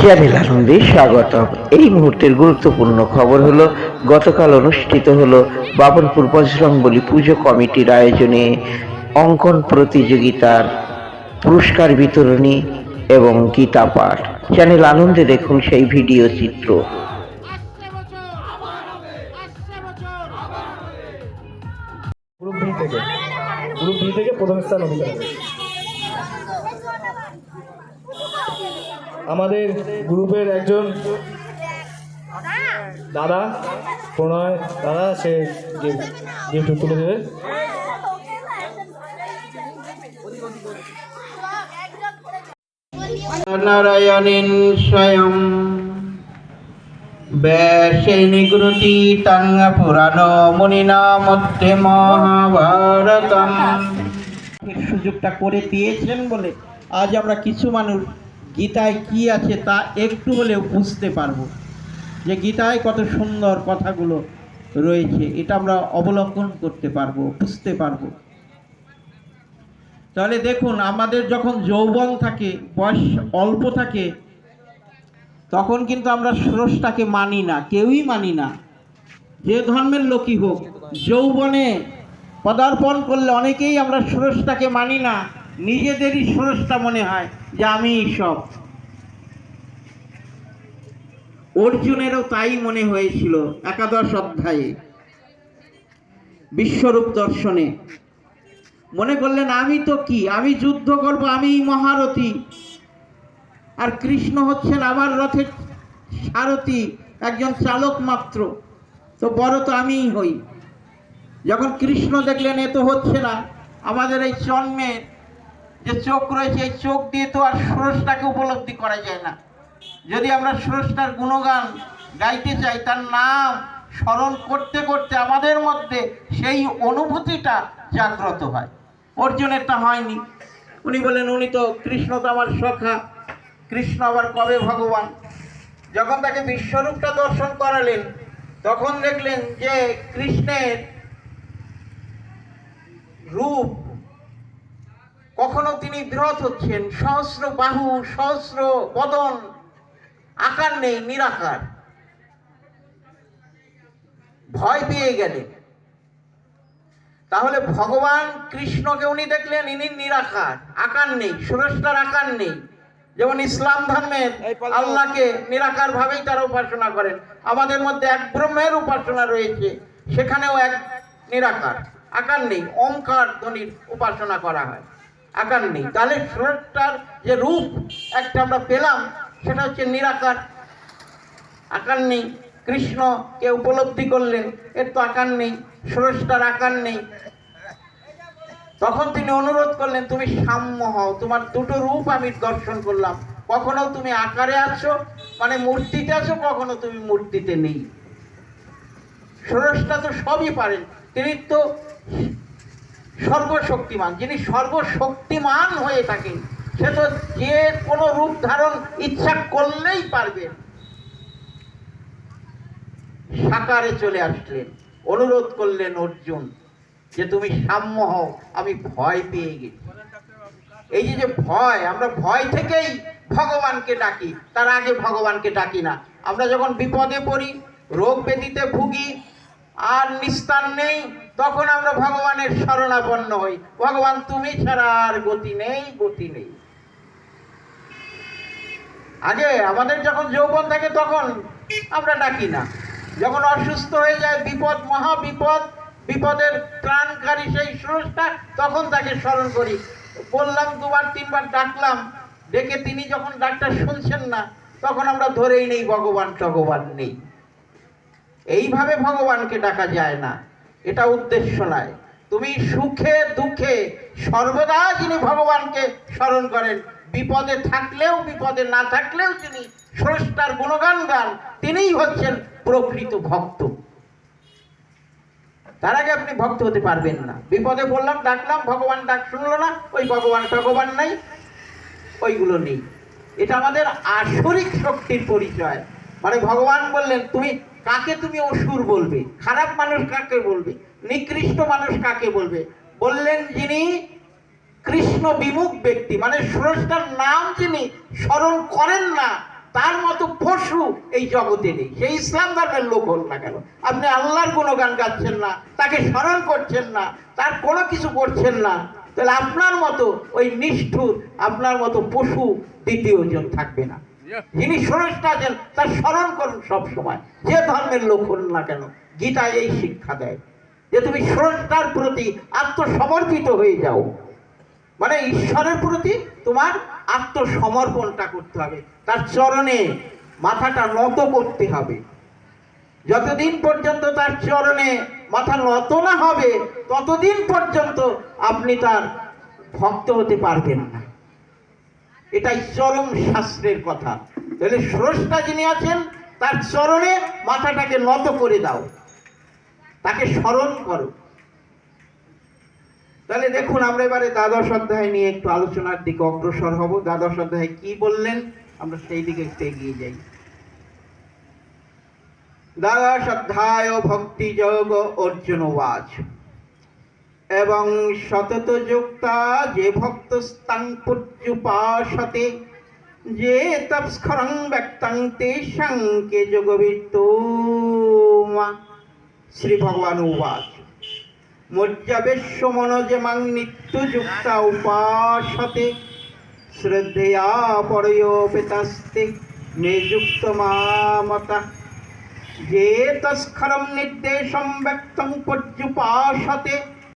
Channel আনন্দে স্বাগতম। এই মুহূর্তের গুরুত্বপূর্ণ খবর হলো, গতকাল অনুষ্ঠিত হলো বাবনপুর বজরংবলী পুজো কমিটির আয়োজনে অঙ্কন প্রতিযোগিতার পুরস্কার বিতরণী এবং গীতা পাঠ। চ্যানেল আনন্দে দেখুন সেই ভিডিও চিত্র। গ্রুপ বি থেকে, গ্রুপ বি থেকে প্রথম স্থান অধিকার। আমাদের গ্রুপের একজন দাদা প্রণয় দাদা সে গিফট তুলে দেবে। নারায়ণীন স্বয়ং ব্যাসেন নিগৃতি তাং পুরাণ মুনিনা মধ্যে মহাভারতম। সুযোগটা করে দিয়েছেন বলে আজ আমরা কিছু মানুষ গীতায় কি আছে তা একটু হলেও বুঝতে পারব। যে গীতায় কত সুন্দর কথাগুলো রয়েছে, এটা আমরা অবলোকন করতে পারব, বুঝতে পারব। তাহলে দেখুন, আমাদের যখন যৌবন থাকে, বয়স অল্প থাকে, তখন কিন্তু আমরা স্রষ্টাকে মানি না, কেউই মানি না। যে ধর্মের লোকই হোক, যৌবনে পদার্পণ করলে অনেকেই আমরা স্রষ্টাকে মানি না। নিজেদেরই স্রষ্টা মনে হয় যে আমি সব অর্জুনেরও তাই মনে হয়েছিল একাদশ অধ্যায়ে, বিশ্বরূপ দর্শনে। মনে করলেন, আমি তো কি? আমি যুদ্ধ করব আমি মহারথী। আর কৃষ্ণ হচ্ছেন আমার রথের সারথী, একজন চালক মাত্র। তো বড় তো আমিই হই। যখন কৃষ্ণ দেখলেন, এ তো হচ্ছে না। আমাদের এই জন্মের যে চোখ রয়েছে, এই চোখ দিয়ে তো আর স্রষ্টাকে উপলব্ধি করা যায় না। যদি আমরা স্রষ্টার গুণগান গাইতে চাই, তার নাম স্মরণ করতে করতে আমাদের মধ্যে সেই অনুভূতিটা জাগ্রত হয়। অর্জুনেরটা হয়নি। উনি বলেন, উনি তো কৃষ্ণ তো আমার সখা। কৃষ্ণ আবার কবে ভগবান? যখন তাকে বিশ্বরূপটা দর্শন করালেন, তখন দেখলেন যে কৃষ্ণের রূপ কখনো তিনি বৃহৎ হচ্ছেন। সহস্র বাহু সহস্র বদন আকার নেই নিরাকার। ভয় পেয়ে গেলেন। তাহলে ভগবান কৃষ্ণকে উনি দেখলেন ইনি নিরাকার আকার নেই সুরষ্টার আকার নেই। যেমন ইসলাম ধর্মের আল্লাহকে নিরাকার ভাবেই তারা উপাসনা করেন। আমাদের মধ্যে এক ব্রহ্মের উপাসনা রয়েছে সেখানেও এক নিরাকার আকার নেই ওমকার ধ্বনির উপাসনা করা হয়। আকার নেই। তাহলে সুরষ্টার যে রূপ একটা আমরা পেলাম, সেটা হচ্ছে নিরাকার। আকার নেই। কৃষ্ণকে উপলব্ধি করলেন, এর তো আকার নেই, স্রষ্টার আকার নেই। তখন তিনি অনুরোধ করলেন, তুমি সাম্য হও, তোমার দুটো রূপ আমি দর্শন করলাম। কখনো তুমি আকারে আছো মানে মূর্তিতে আছো, কখনো তুমি মূর্তিতে নেই। স্রষ্টা তো সবই পারেন। তিনি তো সর্বশক্তিমান, যিনি সর্বশক্তিমান হয়ে থাকেন, সে তো যে কোনো রূপ ধারণ ইচ্ছা করলেই পারবেন সাকারে চলে আসলেন, অনুরোধ করলেন অর্জুন, যে তুমি সাম্য হও, আমি ভয় পেয়ে গেছি। এই যে ভয়, আমরা ভয় থেকেই ভগবানকে ডাকি, তার আগে ভগবানকে ডাকি না। আমরা যখন বিপদে পড়ি, রোগ ব্যাধিতে ভুগি, আর নিস্তার নেই তখন আমরা ভগবানের শরণাপন্ন হই। ভগবান, তুমি ছাড়া আর গতি নেই গতি নেই। আগে আমাদের যখন যৌবন থাকে, তখন আমরা ডাকি না। যখন অসুস্থ হয়ে যায়, বিপদ, মহা বিপদ, বিপদের ত্রাণকারী সেই স্রষ্টা, তখন তাকে স্মরণ করি। বললাম দুবার, তিনবার ডাকলাম। ডেকে তিনি যখন ডাক্তার শুনছেন না, তখন আমরা ধরেই নেই, ভগবান টগবান নেই। এইভাবে ভগবানকে ডাকা যায় না। এটা উদ্দেশ্য নয় তুমি সুখে দুঃখে সর্বদা যিনি ভগবানকে স্মরণ করেন, বিপদে থাকলেও, বিপদে না থাকলেও যিনি স্রষ্টার গুণগান গান, তিনিই হচ্ছেন প্রকৃত ভক্ত। তার আগে আপনি ভক্ত হতে পারবেন না। বিপদে বললাম ডাকলাম, ভগবান ডাক শুনলো না, ওই ভগবান ভগবান নাই, ওইগুলো নেই। এটা আমাদের আসরিক শক্তির পরিচয়। মানে ভগবান বললেন, তুমি কাকে তুমি অসুর বলবে? খারাপ মানুষ কাকে বলবে? নিকৃষ্ট মানুষ কাকে বলবে? বললেন যিনি কৃষ্ণ বিমুখ ব্যক্তি মানে স্রষ্টার নাম যিনি স্মরণ করেন না, তার মতো পশু এই জগতে নেই। সেই ইসলাম ধর্মের লোক হল না কেন। আপনি আল্লাহর কোনো গান গাচ্ছেন না, তাকে স্মরণ করছেন না, তার কোনো কিছু করছেন না, তাহলে আপনার মতো ওই নিষ্ঠুর, আপনার মতো পশু দ্বিতীয়জন থাকবে না। যিনি স্রষ্টা আছেন তার স্মরণ করুন সব সময়। যে ধর্মের লোক হন না কেন, গীতা এই শিক্ষা দেয়। যে তুমি স্রষ্টার প্রতি আত্মসমর্পিত হয়ে যাও। মানে ঈশ্বরের প্রতি তোমার আত্মসমর্পণটা করতে হবে। তার চরণে মাথাটা নত করতে হবে। যতদিন পর্যন্ত তার চরণে মাথা নত না হবে, ততদিন পর্যন্ত আপনি তার ভক্ত হতে পারবেন না। এটাই চরম শাস্ত্রের কথা। তাহলে স্রষ্টা যিনি আছেন, তার চরণে মাথাটাকে নত করে দাও। তাকে স্মরণ করো। তাহলে দেখুন, আমরা এবারে দ্বাদশ অধ্যায় নিয়ে একটু আলোচনার দিকে অগ্রসর হব। দ্বাদশ অধ্যায় কি বললেন, আমরা সেই দিকে একটু এগিয়ে যাই। দ্বাদশ অধ্যায় ভক্তি যোগ অর্জুন বাচ। এবং সতত যুক্তা যে ভক্ত স্তাং পর্যুপাসতে যে তৎস্খরং ব্যক্তাং তেষাং কে যোগবিত্তমা শ্রী ভগবান উবাচ। মজ্জাবেশ্য মনোজমাং নিত্যযুক্তা উপাসতে, শ্রদ্ধেয়া পরয়োপেতাস্তে, নিযুক্ত মামতা যে তস্খরম নির্দেশম ব্যক্তং পর্যুপাসতে